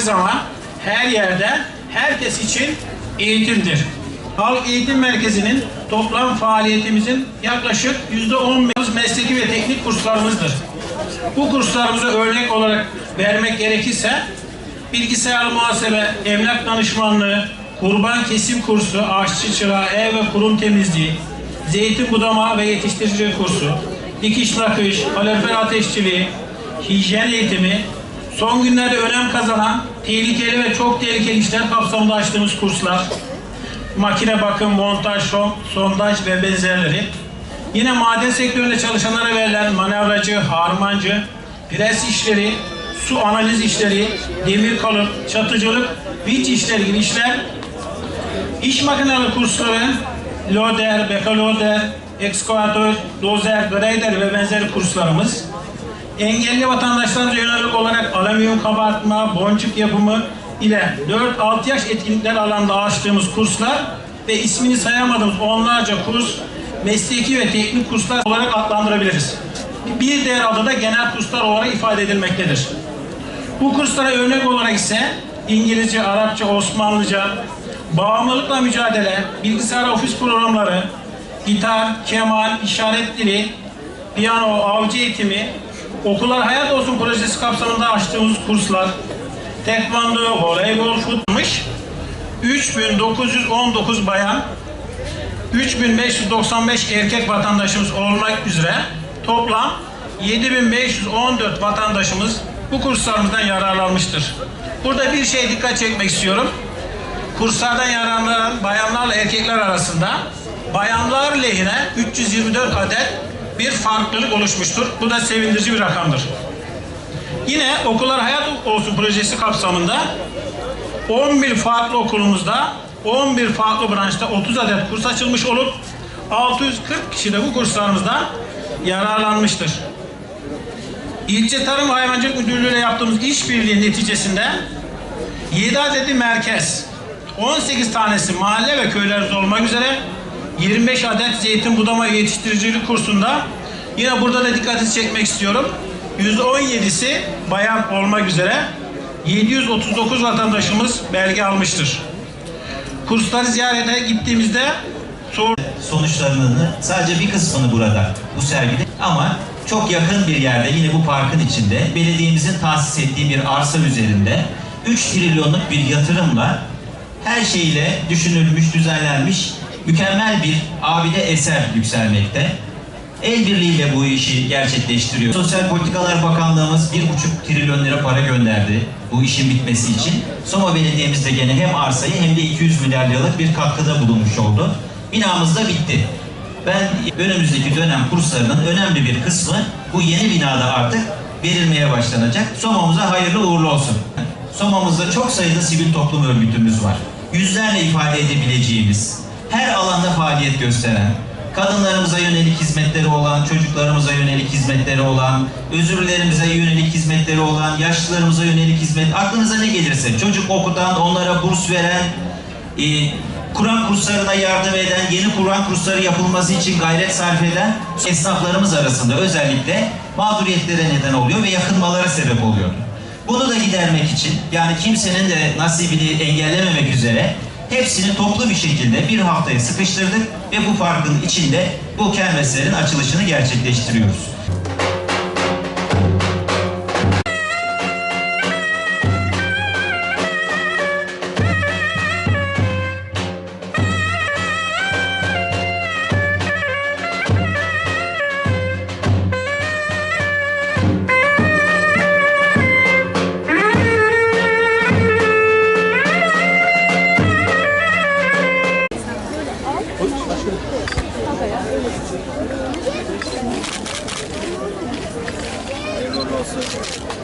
zaman her yerde herkes için eğitimdir. Halk Eğitim Merkezi'nin toplam faaliyetimizin yaklaşık yüzde on mesleki ve teknik kurslarımızdır. Bu kurslarımızı örnek olarak vermek gerekirse bilgisayar muhasebe, emlak danışmanlığı, kurban kesim kursu, aşçı çırağı, ev ve kurum temizliği, zeytin budama ve yetiştirici kursu, dikiş nakış, kalorifer ateşçiliği, hijyen eğitimi, son günlerde önem kazanan tehlikeli ve çok tehlikeli işler kapsamında açtığımız kurslar, makine bakım, montaj, son- sondaj ve benzerleri. Yine maden sektöründe çalışanlara verilen manevracı, harmancı, pres işleri, su analiz işleri, demir kalıp, çatıcılık, vinç işleri gibi işler, iş makineleri kursları, loader, bekaloader, ekskavatör, dozer, grader ve benzeri kurslarımız, engelli vatandaşlarımıza yönelik olarak alüminyum kabartma, boncuk yapımı ile 4-6 yaş etkinlikler alanında açtığımız kurslar ve ismini sayamadığımız onlarca kurs, mesleki ve teknik kurslar olarak adlandırabiliriz. Bir diğer adı da genel kurslar olarak ifade edilmektedir. Bu kurslara örnek olarak ise İngilizce, Arapça, Osmanlıca, bağımlılıkla mücadele, bilgisayar ofis programları, gitar, keman, işaret dili, piyano, avcı eğitimi, okullar hayat olsun projesi kapsamında açtığımız kurslar, tekvando, voleybol, futmuş, 3919 bayan, 3595 erkek vatandaşımız olmak üzere toplam 7514 vatandaşımız bu kurslarımızdan yararlanmıştır. Burada bir şey dikkat çekmek istiyorum. Kurslardan yararlanan bayanlarla erkekler arasında bayanlar lehine 324 adet bir farklılık oluşmuştur. Bu da sevindirici bir rakamdır. Yine Okullar Hayat Olsun projesi kapsamında 11 farklı okulumuzda 11 farklı branşta 30 adet kurs açılmış olup 640 kişi de bu kurslarımızdan yararlanmıştır. İlçe Tarım ve Hayvancılık Müdürlüğü ile yaptığımız işbirliği neticesinde 7 adeti merkez, 18 tanesi mahalle ve köylerimiz olmak üzere 25 adet zeytin budama yetiştiricilik kursunda yine burada da dikkatinizi çekmek istiyorum. %17'si bayan olmak üzere 739 vatandaşımız belge almıştır. Kursları ziyarete gittiğimizde sor sonuçlarını sadece bir kısmını burada bu sergide ama çok yakın bir yerde yine bu parkın içinde belediyemizin tahsis ettiği bir arsa üzerinde 3 trilyonluk bir yatırımla her şeyle düşünülmüş, düzenlenmiş mükemmel bir abide eser yükselmekte. El birliğiyle bu işi gerçekleştiriyor. Sosyal Politikalar Bakanlığımız 1,5 trilyon lira para gönderdi bu işin bitmesi için. Soma Belediye'miz de gene hem arsayı hem de 200 milyar liralık bir katkıda bulunmuş oldu. Binamız da bitti. Ben önümüzdeki dönem kurslarının önemli bir kısmı bu yeni binada artık verilmeye başlanacak. Soma'mıza hayırlı uğurlu olsun. Soma'mızda çok sayıda sivil toplum örgütümüz var. Yüzlerle ifade edebileceğimiz, her alanda faaliyet gösteren, kadınlarımıza yönelik hizmetleri olan, çocuklarımıza yönelik hizmetleri olan, özürlerimize yönelik hizmetleri olan, yaşlılarımıza yönelik hizmet, aklınıza ne gelirse, çocuk okutan, onlara burs veren, e, Kur'an kurslarına yardım eden, yeni Kur'an kursları yapılması için gayret sarf eden esnaflarımız arasında özellikle mağduriyetlere neden oluyor ve yakınmalara sebep oluyor. Bunu da gidermek için, yani kimsenin de nasibini engellememek üzere hepsini toplu bir şekilde bir haftaya sıkıştırdık ve bu farkın içinde bu kermeslerin açılışını gerçekleştiriyoruz. Obrigado.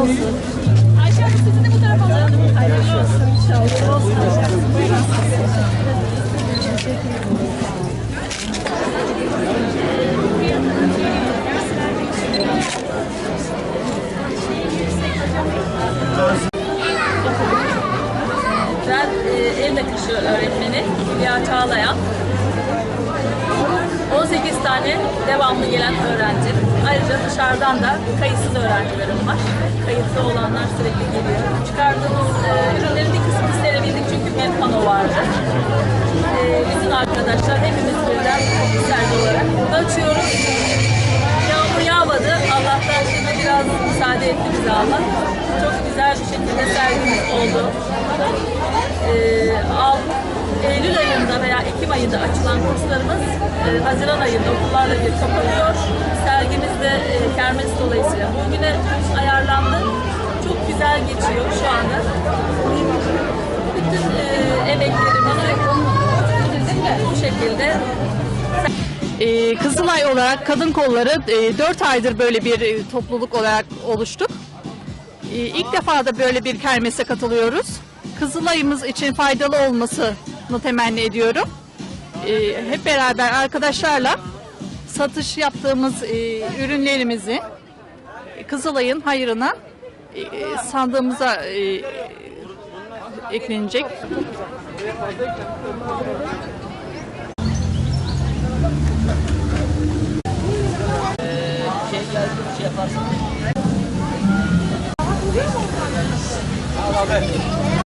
Ben e, el nakışı öğretmeni Hülya Çağlayan. 18 tane devamlı gelen öğrenci. Ayrıca dışarıdan da kayıtsız öğrencilerim var. Kayıtlı olanlar sürekli geliyor. Çıkardığımız e, ürünlerin bir kısmını serebildik çünkü bir pano vardı. E, bütün arkadaşlar hepimiz birden sergi olarak açıyoruz. Yağmur yağmadı. Allah'tan şimdi biraz müsaade etti bize Allah. Çok güzel bir şekilde sergimiz ayında açılan kurslarımız e, Haziran ayında okullarla bir kapanıyor. Sergimiz de e, kermes dolayısıyla bugüne ayarlandı. Çok güzel geçiyor şu anda. Bütün e, emeklerimizi bu şekilde Ee, Kızılay olarak kadın kolları 4 aydır böyle bir e, topluluk olarak oluştuk. Ee, İlk defa da böyle bir kermese katılıyoruz. Kızılay'ımız için faydalı olmasını temenni ediyorum. Ee, Hep beraber arkadaşlarla satış yaptığımız e, ürünlerimizi Kızılay'ın hayrına e, sandığımıza e, eklenecek. Al abi.